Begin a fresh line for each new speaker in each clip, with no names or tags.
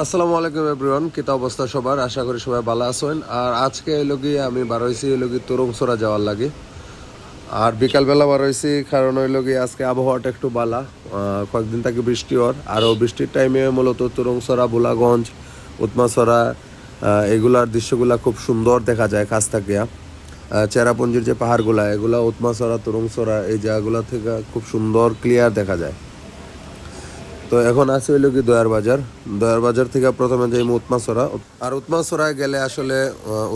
আসসালামু আলাইকুম এভরিওয়ান কিতা অবস্থা সবার? আশা করি সবাই ভালো আছেন। আর আজকে এলো গিয়ে আমি বার হয়েছি এলো গিয়ে তরুংসরা যাওয়ার লাগে। আর বিকালবেলা বার হয়েছি, কারণ হইল গিয়ে আজকে আবহাওয়াটা একটু বালা। কয়েকদিন থাকে বৃষ্টি হওয়ার। আর বৃষ্টির টাইমে মূলত তরুংসরা, বুলাগঞ্জ উৎমাসরা এগুলার দৃশ্যগুলা খুব সুন্দর দেখা যায় কাছ থেকে। চেরাপুঞ্জির যে পাহাড়গুলা, এগুলা উৎমাসরা তরুংসরা, এই জায়গাগুলা থেকে খুব সুন্দর ক্লিয়ার দেখা যায়। তো এখন আছে হইল কি দয়ার বাজার। দয়ার বাজার থেকে প্রথমে যাই উৎমাসরা আর উৎমাসরায় গেলে আসলে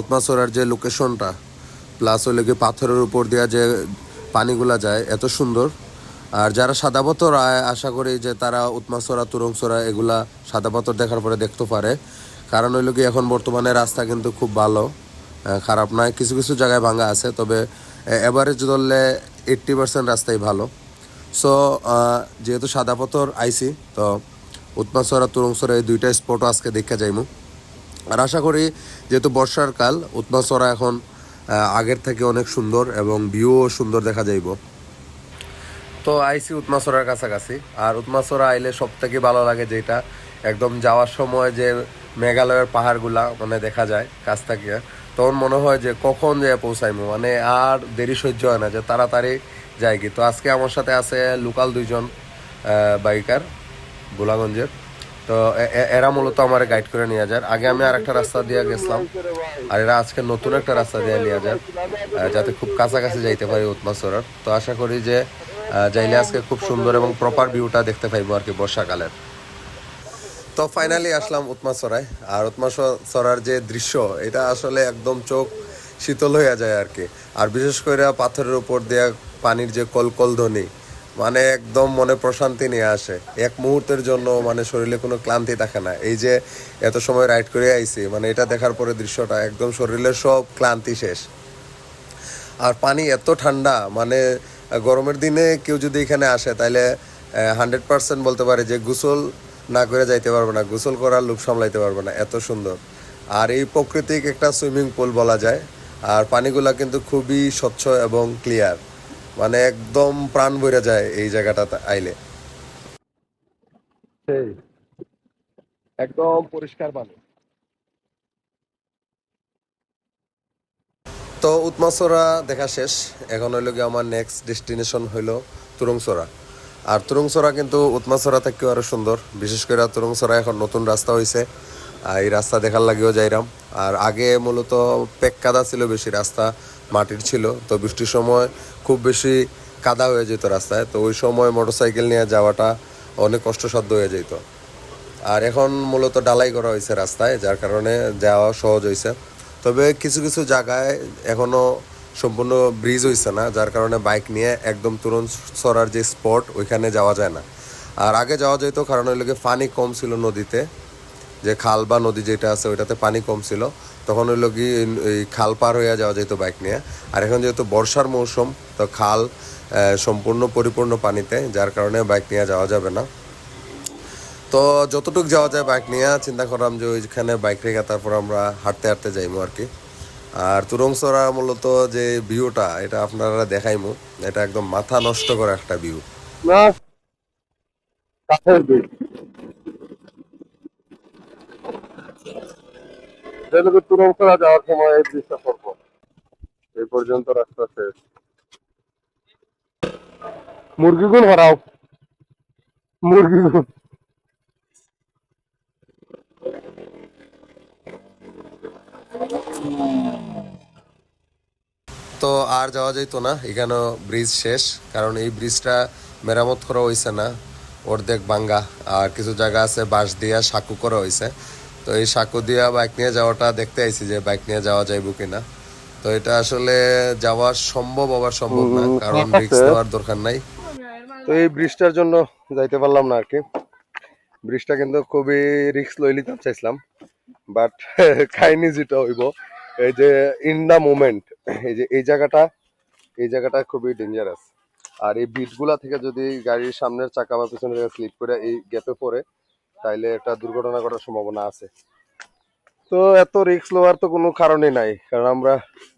উৎমাসরার যে লোকেশনটা প্লাস হইল কি পাথরের উপর দেওয়া যে পানিগুলা যায়, এত সুন্দর। আর যারা সাদা পাথর আয়, আশা করি যে তারা উৎমাসরা তুরংসরা এগুলা সাদা পাথর দেখার পরে দেখতে পারে। কারণ হইল কি এখন বর্তমানে রাস্তা কিন্তু খুব ভালো খারাপ নয়। কিছু কিছু জায়গায় ভাঙা আছে, তবে এভারেজ ধরলে এইট্টি পার্সেন্ট রাস্তাই ভালো। সো যেহেতু সাদা পাথর আইসি, তো উৎমাসরা তুরংসরা এই দুইটা স্পটও আজকে দেখা যাইমু। আর আশা করি যেহেতু বর্ষার কাল উৎমাসরা এখন আগের থেকে অনেক সুন্দর এবং ভিউও সুন্দর দেখা যাইব। তো আইসি উৎমাসরার কাছাকাছি। আর উৎমাসরা আইলে সব থেকে ভালো লাগে যেটা, একদম যাওয়ার সময় যে মেঘালয়ের পাহাড়গুলা মানে দেখা যায়, কাছ থেকে, তখন মনে হয় যে কখন যে পৌঁছাইমু। মানে আর দেরি সহ্য হয় না, যে তাড়াতাড়ি কি তো আজকে আমার সাথে আছে লোকাল দুইজন বাইকার গোলাগঞ্জের। তো এরা মূলত আমার গাইড করে নিয়ে যায়। আগে আমি আর একটা রাস্তা দিয়ে গেছিলাম, আর এরা আজকে নতুন একটা রাস্তা দিয়ে নিয়ে যায় যাতে খুব কাছাকাছি যাইতে পারি উৎমাসরার তো আশা করি যে যাইলে আজকে খুব সুন্দর এবং প্রপার ভিউটা দেখতে পাইবো আর কি বর্ষাকালের। তো ফাইনালি আসলাম উৎমাসরায় আর উৎমাসরার যে দৃশ্য, এটা আসলে একদম চোখ শীতল হয়ে যায় আর কি। আর বিশেষ করে পাথরের উপর দেয়া পানির যে কলকল ধ্বনি মানে একদম মনে প্রশান্তি নিয়ে আসে। এক মুহূর্তের জন্য মানে শরীরে কোনো ক্লান্তি থাকে না। এই যে এত সময় রাইড করে আইছি মানে এটা দেখার পরে দৃশ্যটা একদম শরীরের সব ক্লান্তি শেষ। আর পানি এত ঠান্ডা মানে গরমের দিনে কেউ যদি এখানে আসে তাহলে হান্ড্রেড পার্সেন্ট বলতে পারে যে গোসল না করে যাইতে পারবে না। গোসল করার লোভ সামলাইতে পারবে না, এত সুন্দর। আর এই প্রকৃতিক একটা সুইমিং পুল বলা যায়, আর পানিগুলা কিন্তু খুবই স্বচ্ছ এবং ক্লিয়ার। মানে একদম প্রাণ বইরা যায় এই জায়গাটাতে আইলে। একদম পরিষ্কার পানি। তো উৎমাসরা দেখা শেষ। এখন হইল গিয়ে আমার নেক্সট ডেস্টিনেশন হইল তুরংসরা আর তুরংসরা কিন্তু উৎমাসরা থেকেও আরও সুন্দর। বিশেষ করে তুরংসরা এখন নতুন রাস্তা হয়েছে আর এই রাস্তা দেখার লাগেও যাইরাম। আর আগে মূলত পেক কাদা ছিল বেশি রাস্তা। মাটির ছিল, তো বৃষ্টির সময় খুব বেশি কাদা হয়ে যেত রাস্তায়, তো ওই সময় মোটরসাইকেল নিয়ে যাওয়াটা অনেক কষ্টসাধ্য হয়ে যেত। আর এখন মূলত ডালাই করা হয়েছে রাস্তায়, যার কারণে যাওয়া সহজ হয়েছে। তবে কিছু কিছু জায়গায় এখনও সম্পূর্ণ ব্রিজ হয়েছে না, যার কারণে বাইক নিয়ে একদম তুরন সরার যে স্পট, ওইখানে যাওয়া যায় না। আর আগে যাওয়া যেত, কারণ ওই লোকে পানি কম ছিল নদীতে যে খাল বা নদী যেটা আছে, ওইটাতে পানি কম ছিল। তখন ওই লোকি এই খাল পার হয়ে যাওয়া যেত বাইক নিয়ে। আর এখন যেহেতু বর্ষার মৌসুম, তো খাল সম্পূর্ণ পরিপূর্ণ পানিতে, যার কারণে বাইক নিয়ে যাওয়া যাবে না। তো যতটুকু যাওয়া যায় বাইক নিয়ে, চিন্তা করলাম যে ওইখানে বাইক রেখে তারপর আমরা হাঁটতে হাঁটতে যাইমু আর কি। আর তুরংসরা মূলত যে ভিউটা, এটা আপনারা দেখাইমু। এটা একদম মাথা নষ্ট করা একটা ভিউ।
না বীজ যেগুলো তুরঙ্করা যাওয়ার সময় এই ব্রিজটা করব। এই পর্যন্ত রাস্তা শেষ। মুরগিগুলো হারাও। মুরগিগুলো
তো আর যাওয়া যাইতো না, এখানেও ব্রিজ শেষ, কারণ এই ব্রিজটা মেরামত করা হয়েছে না। অর্ধেক ভাঙ্গা, আর কিছু জায়গা আছে, বাঁশ দিয়া সাঁকু করা হয়েছে তো এই সাঁকু দিয়া বাইক নিয়ে যাওয়াটা দেখতে আইছি যে বাইক নিয়ে যাওয়া যাইব কিনা। তো এটা আসলে যাওয়া সম্ভব আবার সম্ভব না কারণ রিক্স। নেওয়ার দরকার নাই। তো এই ব্রিজটার জন্য যাইতে পারলাম না আর কি। ব্রিজটা কিন্তু খুবই রিক্স লই লিতাম চাইছিলাম। বাট কাহিনী যেটা হইব এই যে ইন দা মোমেন্ট এই যে এই জায়গাটা এই জায়গাটা খুবই ডেঞ্জারাস আর এই বিটগুলা থেকে যদি গাড়ির সামনের চাকা বা পিছনের স্লিপ করে এই গ্যাপে পড়ে তাইলে একটা দুর্ঘটনা ঘটার সম্ভাবনা আছে। তো এত রিক্স লওয়ার তো কোনো কারণই নাই কারণ আমরা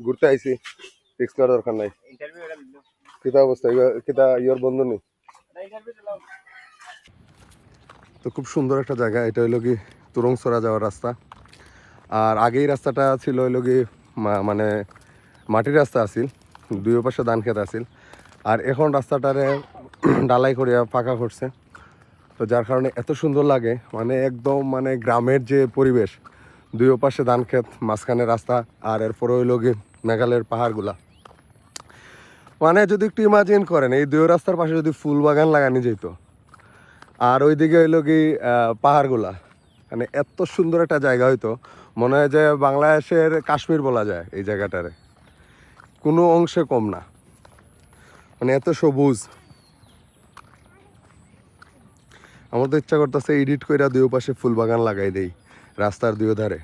ঘুরতে আইছি রিস্ক লওয়ার দরকার নাই। কিতা অবস্থা? কিতা ইয়োর বন্ধু নেই তো খুব সুন্দর একটা জায়গা এটা হইল কি তুরংসরা যাওয়ার রাস্তা। আর আগেই রাস্তাটা ছিল হইল কি মা- মানে মাটির রাস্তা আছিল দুই পাশে ধান খেত আছিল। আর এখন রাস্তাটারে ডালাই করিয়া পাকা করছে। তো যার কারণে এত সুন্দর লাগে। মানে একদম মানে গ্রামের যে পরিবেশ, দুই পাশে ধান ক্ষেত, মাঝখানে রাস্তা, আর এরপরে হইল কি মেঘালয়ের পাহাড়গুলা। মানে যদি একটু ইমাজিন করেন, এই দুই রাস্তার পাশে যদি ফুল বাগান লাগানো যেত, আর ওইদিকে হইল কি পাহাড়গুলা মানে এত সুন্দর একটা জায়গা হইতো। মনে হয় যে বাংলাদেশের কাশ্মীর বলা যায় এই জায়গাটারে। কোনো অংশে কম না। মানে এত সবুজ। আমার তো ইচ্ছা করতেছে এডিট কইরা দুই পাশে ফুল বাগান লাগাই দেই, রাস্তার দুই ধারে।